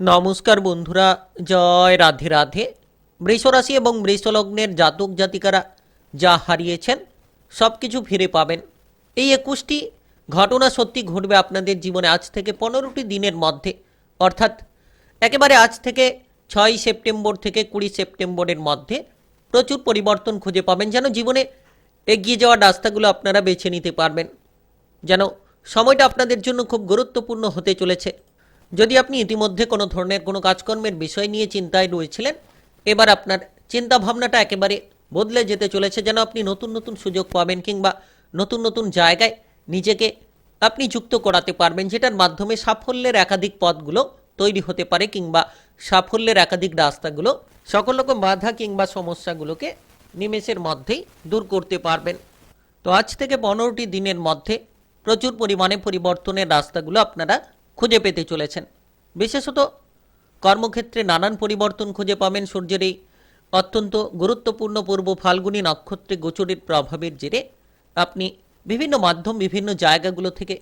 নমস্কার বন্ধুরা, জয় রাধে রাধে। বৃষরাশি এবং বৃষলগ্নের জাতক জাতিকারা যা হারিয়েছেন সব কিছু ফিরে পাবেন। এই একুশটি ঘটনা সত্যি ঘটবে আপনাদের জীবনে আজ থেকে পনেরোটি দিনের মধ্যে। অর্থাৎ একেবারে আজ থেকে ছয় সেপ্টেম্বর থেকে কুড়ি সেপ্টেম্বরের মধ্যে প্রচুর পরিবর্তন খুঁজে পাবেন, যেন জীবনে এগিয়ে যাওয়ার রাস্তাগুলো আপনারা বেছে নিতে পারবেন। যেন সময়টা আপনাদের জন্য খুব গুরুত্বপূর্ণ হতে চলেছে। যদি আপনি ইতিমধ্যে কোনো ধরনের কোনো কাজকর্মের বিষয় নিয়ে চিন্তায় রয়েছিলেন, এবার আপনার চিন্তা ভাবনাটা একেবারে বদলে যেতে চলেছে যেন আপনি নতুন নতুন সুযোগ পাবেন কিংবা নতুন নতুন জায়গায় নিজেকে আপনি যুক্ত করাতে পারবেন, যেটার মাধ্যমে সাফল্যের একাধিক পথগুলো তৈরি হতে পারে কিংবা সাফল্যের একাধিক রাস্তাগুলো সকল রকম বাধা কিংবা সমস্যাগুলোকে নিমেষের মধ্যেই দূর করতে পারবেন। তো আজ থেকে পনেরোটি দিনের মধ্যে প্রচুর পরিমাণে পরিবর্তনের রাস্তাগুলো আপনারা খুঁজে পেতে চলেছেন। বিশেষত কর্মক্ষেত্রে নানান পরিবর্তন খুঁজে পাবেন সূর্যের এই অত্যন্ত গুরুত্বপূর্ণ পূর্ব ফাল্গুনী নক্ষত্রে গোচরের প্রভাবের জেরে। আপনি বিভিন্ন মাধ্যম, বিভিন্ন জায়গাগুলো থেকে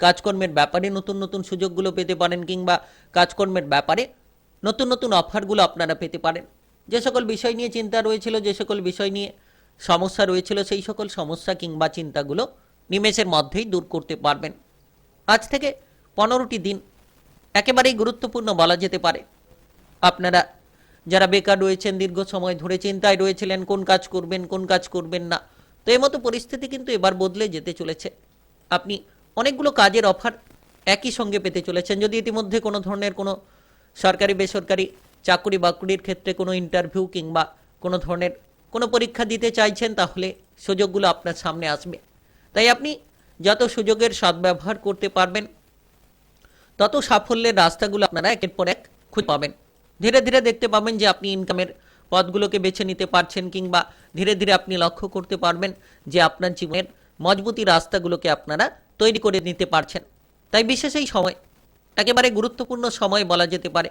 কাজকর্মের ব্যাপারে নতুন নতুন সুযোগগুলো পেতে পারেন কিংবা কাজকর্মের ব্যাপারে নতুন নতুন অফারগুলো আপনারা পেতে পারেন। যে সকল বিষয় নিয়ে চিন্তা রয়েছিল, যে সকল বিষয় নিয়ে সমস্যা রয়েছিল, সেই সকল সমস্যা কিংবা চিন্তাগুলো নিমেষের মধ্যেই দূর করতে পারবেন। আজ থেকে পনেরোটি দিন একেবারেই গুরুত্বপূর্ণ বলা যেতে পারে। আপনারা যারা বেকার রয়েছেন, দীর্ঘ সময় ধরে চিন্তায় রয়েছিলেন, কোন কাজ করবেন, কোন কাজ করবেন না, তো এই মতো পরিস্থিতি কিন্তু এবার বদলে যেতে চলেছে। আপনি অনেকগুলো কাজের অফার একই সঙ্গে পেতে চলেছেন। যদি ইতিমধ্যে কোনো ধরনের কোনো সরকারি, বেসরকারি চাকরি বাকরির ক্ষেত্রে কোনো ইন্টারভিউ কিংবা কোনো ধরনের কোনো পরীক্ষা দিতে চাইছেন, তাহলে সুযোগগুলো আপনার সামনে আসবে। তাই আপনি যত সুযোগের সদ্ব্যবহার করতে পারবেন তত সাফল্যের রাস্তাগুলো আপনারা একের পর এক খুঁজে পাবেন। ধীরে ধীরে দেখতে পাবেন যে আপনি ইনকামের পথগুলোকে বেছে নিতে পারছেন কিংবা ধীরে ধীরে আপনি লক্ষ্য করতে পারবেন যে আপনার জীবনের মজবুতি রাস্তাগুলোকে আপনারা তৈরি করে নিতে পারছেন। তাই বিশেষ এই সময়, একেবারে গুরুত্বপূর্ণ সময় বলা যেতে পারে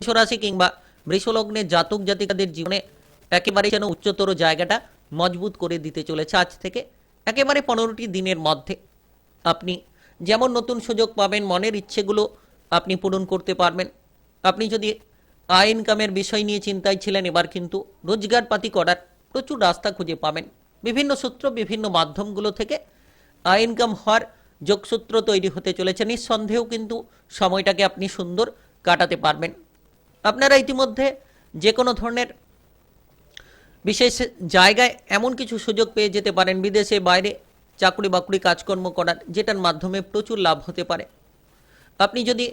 বৃষরাশি কিংবা বৃষলগ্নের জাতক জাতিকাদের জীবনে একেবারে যেন উচ্চতর জায়গাটা মজবুত করে দিতে চলেছে আজ থেকে একেবারে পনেরোটি দিনের মধ্যে। আপনি যেমন নতুন সুযোগ পাবেন, মনের ইচ্ছেগুলো আপনি পূরণ করতে পারবেন। আপনি যদি আয়, ইনকামের বিষয় নিয়ে চিন্তায় ছিলেন, এবার কিন্তু রোজগারপাতি করার প্রচুর রাস্তা খুঁজে পাবেন। বিভিন্ন সূত্র, বিভিন্ন মাধ্যমগুলো থেকে আয়, ইনকাম হওয়ার যোগসূত্র তৈরি হতে চলেছে। নিঃসন্দেহেও কিন্তু সময়টাকে আপনি সুন্দর কাটাতে পারবেন। আপনারা ইতিমধ্যে যে কোনো ধরনের বিশেষ জায়গায় এমন কিছু সুযোগ পেয়ে যেতে পারেন। বিদেশে, বাইরে চাকরি বাকরি কাজকর্ম করার, যেটার মাধ্যমে প্রচুর লাভ হতে পারে। আপনি যদি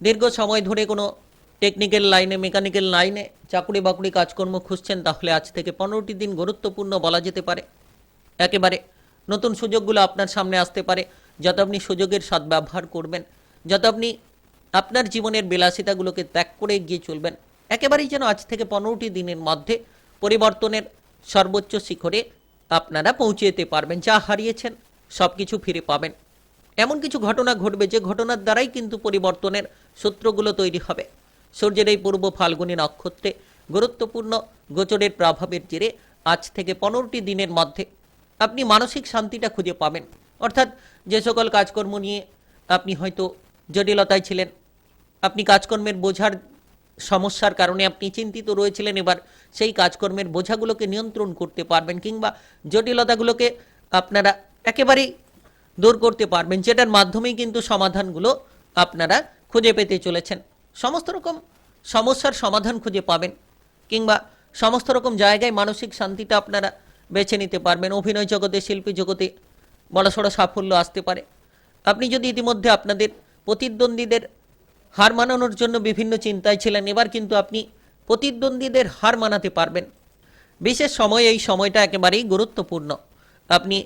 দীর্ঘ সময় ধরে কোনো টেকনিক্যাল লাইনে মেকানিক্যাল লাইনে চাকরি বাকরি কাজকর্ম খুঁজছেন, তাহলে আজ থেকে পনেরোটি দিন গুরুত্বপূর্ণ বলা যেতে পারে। একেবারে নতুন সুযোগগুলো আপনার সামনে আসতে পারে, যত আপনি সুযোগের সদ্ব্যবহার করবেন, যত আপনি আপনার জীবনের বিলাসিতাগুলোকে ত্যাগ করে এগিয়ে চলবেন। একেবারেই যেন আজ থেকে পনেরোটি দিনের মধ্যে পরিবর্তনের সর্বোচ্চ শিখরে আপনারা পৌঁছে যেতে পারবেন, যা হারিয়েছেন সব কিছু ফিরে পাবেন। এমন কিছু ঘটনা ঘটবে যে ঘটনার দ্বারাই কিন্তু পরিবর্তনের সূত্রগুলো তৈরি হবে। সূর্যের এই পূর্ব ফাল্গুনী নক্ষত্রে গুরুত্বপূর্ণ গোচরের প্রভাবের জেরে আজ থেকে পনেরোটি দিনের মধ্যে আপনি মানসিক শান্তিটা খুঁজে পাবেন। অর্থাৎ যে সকল কাজকর্ম নিয়ে আপনি হয়তো জটিলতায় ছিলেন, আপনি কাজকর্মের বোঝার সমস্যার কারণে আপনি চিন্তিত রয়েছিলেন, এবার সেই কাজকর্মের বোঝাগুলোকে নিয়ন্ত্রণ করতে পারবেন কিংবা জটিলতাগুলোকে আপনারা একেবারেই দূর করতে পারবেন, যেটার মাধ্যমেই কিন্তু সমাধানগুলো আপনারা খুঁজে পেতে চলেছেন। সমস্ত রকম সমস্যার সমাধান খুঁজে পাবেন কিংবা সমস্ত রকম জায়গায় মানসিক শান্তিটা আপনারা বেছে নিতে পারবেন। অভিনয় জগতে, শিল্পী জগতে বড়সড় সাফল্য আসতে পারে। আপনি যদি ইতিমধ্যে আপনাদের প্রতিদ্বন্দ্বীদের হার মানানোর জন্য বিভিন্ন চিন্তায় ছিলেন। এবার কিন্তু আপনি প্রতিদ্বন্দ্বীদের হার মানাতে পারবেন। বিশেষ সময় এই সময়টা একেবারেই গুরুত্বপূর্ণ। আপনি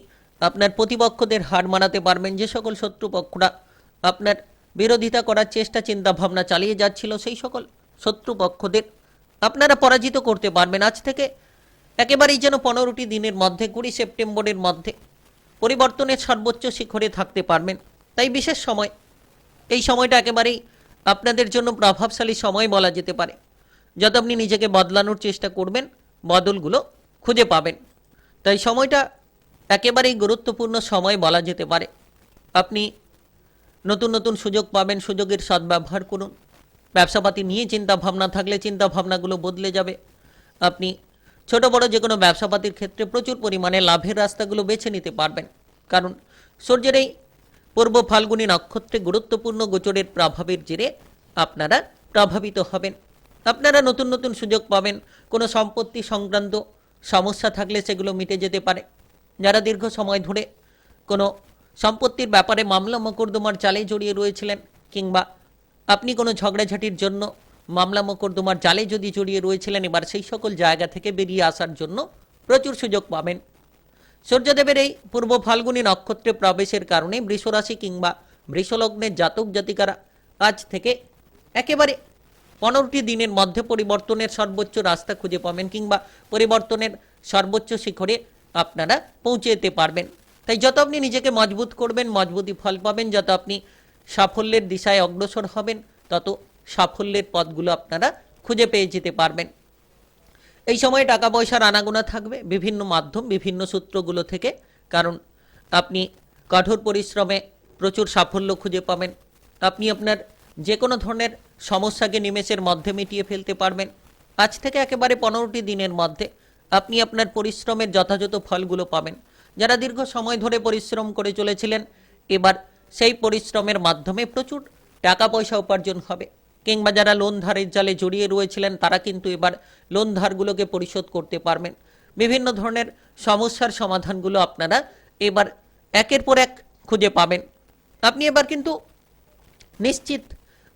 আপনার প্রতিপক্ষদের হার মানাতে পারবেন। যে সকল শত্রুপক্ষরা আপনার বিরোধিতা করার চেষ্টা চিন্তা ভাবনা চালিয়ে যাচ্ছিল, সেই সকল শত্রুপক্ষদের আপনারা পরাজিত করতে পারবেন। আজ থেকে একেবারেই যেন পনেরোটি দিনের মধ্যে, কুড়ি সেপ্টেম্বরের মধ্যে পরিবর্তনের সর্বোচ্চ শিখরে থাকতে পারবেন। তাই বিশেষ সময়, এই সময়টা একেবারেই আপনাদের জন্য প্রভাবশালী সময় বলা যেতে পারে। যত আপনি নিজেকে বদলানোর চেষ্টা করবেন, বদলগুলো খুঁজে পাবেন। তাই সময়টা একেবারেই গুরুত্বপূর্ণ সময় বলা যেতে পারে। আপনি নতুন নতুন সুযোগ পাবেন, সুযোগের সদ্ব্যবহার করুন। ব্যবসাপাতি নিয়ে চিন্তা ভাবনা থাকলে চিন্তা ভাবনাগুলো বদলে যাবে। আপনি ছোট বড় যে কোনো ব্যবসাপাতির ক্ষেত্রে প্রচুর পরিমাণে লাভের রাস্তাগুলো বেছে নিতে পারবেন। কারণ সূর্যের এই পূর্ব ফাল্গুনী নক্ষত্রে গুরুত্বপূর্ণ গোচরের প্রভাবের জেরে আপনারা প্রভাবিত হবেন। আপনারা নতুন নতুন সুযোগ পাবেন, কোনো সম্পত্তি সংক্রান্ত সমস্যা থাকলে সেগুলো মিটে যেতে পারে। যারা দীর্ঘ সময় ধরে কোনো সম্পত্তির ব্যাপারে মামলা মোকদ্দমার জালে জড়িয়ে রয়েছিলেন কিংবা আপনি কোনো ঝগড়াঝাটির জন্য মামলা মোকদ্দমার জালে যদি জড়িয়ে রয়েছিলেন, এবার সেই সকল জায়গা থেকে বেরিয়ে আসার জন্য প্রচুর সুযোগ পাবেন। সূর্যদেবের এই পূর্ব ফাল্গুনী নক্ষত্রে প্রবেশের কারণে বৃষরাশি কিংবা বৃষলগ্নের জাতক জাতিকারা আজ থেকে একেবারে পনেরোটি দিনের মধ্যে পরিবর্তনের সর্বোচ্চ রাস্তা খুঁজে পাবেন কিংবা পরিবর্তনের সর্বোচ্চ শিখরে আপনারা পৌঁছে যেতে পারবেন। তাই যত আপনি নিজেকে মজবুত করবেন মজবুতি ফল পাবেন। যত আপনি সাফল্যের দিশায় অগ্রসর হবেন, তত সাফল্যের পথগুলো আপনারা খুঁজে পেয়ে যেতে পারবেন। এই সময়ে টাকা পয়সার আনাগোনা থাকবে, বিভিন্ন মাধ্যম, বিভিন্ন সূত্রগুলো থেকে। কারণ আপনি কঠোর পরিশ্রমে প্রচুর সাফল্য খুঁজে পাবেন। আপনি আপনার যে কোনো ধরনের সমস্যাকে নিমেষের মধ্যে মিটিয়ে ফেলতে পারবেন। আজ থেকে একেবারে পনেরোটি দিনের মধ্যে আপনি আপনার পরিশ্রমের যথাযথ ফলগুলো পাবেন। যারা দীর্ঘ সময় ধরে পরিশ্রম করে চলেছিলেন, এবার সেই পরিশ্রমের মাধ্যমে প্রচুর টাকা পয়সা উপার্জন হবে। কিংবা যারা লোন ধারের জালে জড়িয়ে রয়েছিলেন, তারা কিন্তু এবার লোন ধারগুলোকে পরিশোধ করতে পারবেন। বিভিন্ন ধরনের সমস্যার সমাধানগুলো আপনারা এবার একের পর এক খুঁজে পাবেন। আপনি এবার কিন্তু নিশ্চিত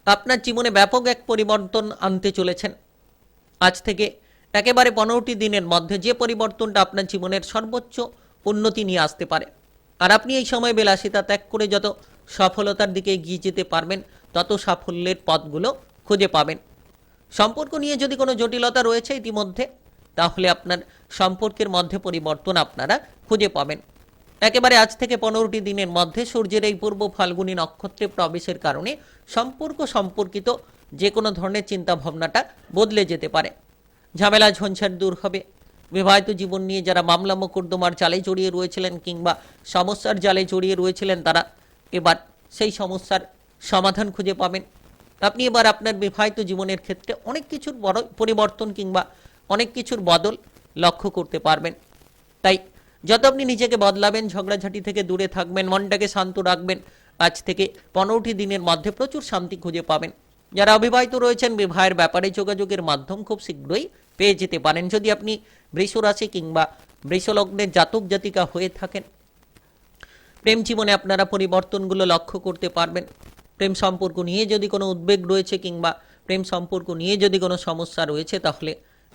আপনার জীবনে ব্যাপক এক পরিবর্তন আনতে চলেছেন। আজ থেকে একেবারে পনেরোটি দিনের মধ্যে যে পরিবর্তনটা আপনার জীবনের সর্বোচ্চ উন্নতি নিয়ে আসতে পারে। আর আপনি এই সময় বিলাসিতা ত্যাগ করে যত সফলতার দিকে এগিয়ে যেতে পারবেন তত সাফল্যের পথগুলো খুঁজে পাবেন। সম্পর্ক নিয়ে যদি কোনো জটিলতা রয়েছে ইতিমধ্যে, তাহলে আপনার সম্পর্কের মধ্যে পরিবর্তন আপনারা খুঁজে পাবেন। একেবারে আজ থেকে পনেরোটি দিনের মধ্যে সূর্যের এই পূর্ব ফাল্গুনী নক্ষত্রে প্রবেশের কারণে সম্পর্ক সম্পর্কিত যে কোনো ধরনের চিন্তা ভাবনাটা বদলে যেতে পারে। ঝামেলা, ঝঞ্ঝাট দূর হবে। বিবাহিত জীবন নিয়ে যারা মামলা মোকদ্দমার জালে জড়িয়ে রয়েছিলেন কিংবা সমস্যার জালে জড়িয়ে রয়েছিলেন তারা, এবার সেই সমস্যার সমাধান খুঁজে পাবেন। আপনি এবার আপনার বিবাহিত জীবনের ক্ষেত্রে অনেক কিছুর বড় পরিবর্তন কিংবা অনেক কিছুর বদল লক্ষ্য করতে পারবেন। তাই যত আপনি নিজেকে বদলাবেন, ঝগড়াঝাটি থেকে দূরে থাকবেন, মনটাকে শান্ত রাখবেন, আজ থেকে পনেরোটি দিনের মধ্যে প্রচুর শান্তি খুঁজে পাবেন। যারা অবিবাহিত রয়েছেন, বিবাহের ব্যাপারে যোগাযোগের মাধ্যম খুব শীঘ্রই পেয়ে যেতে পারেন। যদি আপনি বৃষরাশি কিংবা বৃষলগ্নের জাতক জাতিকা হয়ে থাকেন, প্রেম জীবনে আপনারা পরিবর্তনগুলো লক্ষ্য করতে পারবেন। প্রেম সম্পর্ক নিয়ে যদি কোনো উদ্বেগ রয়েছে কিংবা প্রেম সম্পর্ক নিয়ে যদি কোনো সমস্যা রয়েছে, তাহলে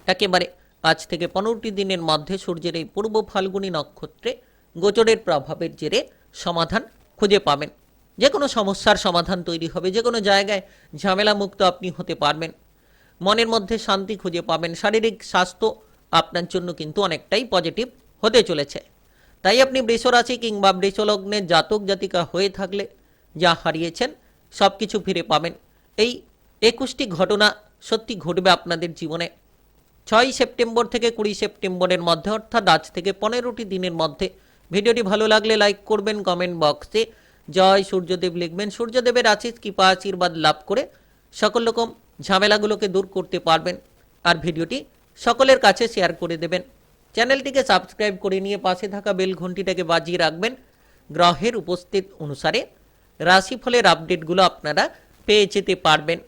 একেবারে আজ থেকে পনেরোটি দিনের মধ্যে সূর্যের এই পূর্ব ফাল্গুনী নক্ষত্রে গোচরের প্রভাবের জেরে সমাধান খুঁজে পাবেন। যে কোনো সমস্যার সমাধান তৈরি হবে, যে কোনো জায়গায় ঝামেলা মুক্ত আপনি হতে পারবেন। মনের মধ্যে শান্তি খুঁজে পাবেন, শারীরিক স্বাস্থ্য আপনার জন্য কিন্তু অনেকটাই পজিটিভ হতে চলেছে। তাই আপনি বৃষরাশি কিংবা বৃষলগ্নের জাতক জাতিকা হয়ে থাকলে যা হারিয়েছেন সব কিছু ফিরে পাবেন। এই একুশটি ঘটনা সত্যি ঘটবে আপনাদের জীবনে। ছয় সেপ্টেম্বর থেকে কুড়ি সেপ্টেম্বরের মধ্যে, অর্থাৎ আজ থেকে পনেরোটি দিনের মধ্যে। ভিডিওটি ভালো লাগলে লাইক করবেন কমেন্ট বক্সে। জয় সূর্যদেব লিখবেন, সূর্যদেবের আশিস কৃপা, আশীর্বাদ লাভ করে সকল রকম ঝামেলাগুলোকে দূর করতে পারবেন। আর ভিডিওটি সকলের কাছে শেয়ার করে দেবেন। চ্যানেলটিকে সাবস্ক্রাইব করে নিয়ে পাশে থাকা বেল ঘন্টিটাকে বাজিয়ে রাখবেন। গ্রহের উপস্থিত অনুসারে। রাশিফলের আপডেটগুলো আপনারা পেয়ে যেতে পারবেন।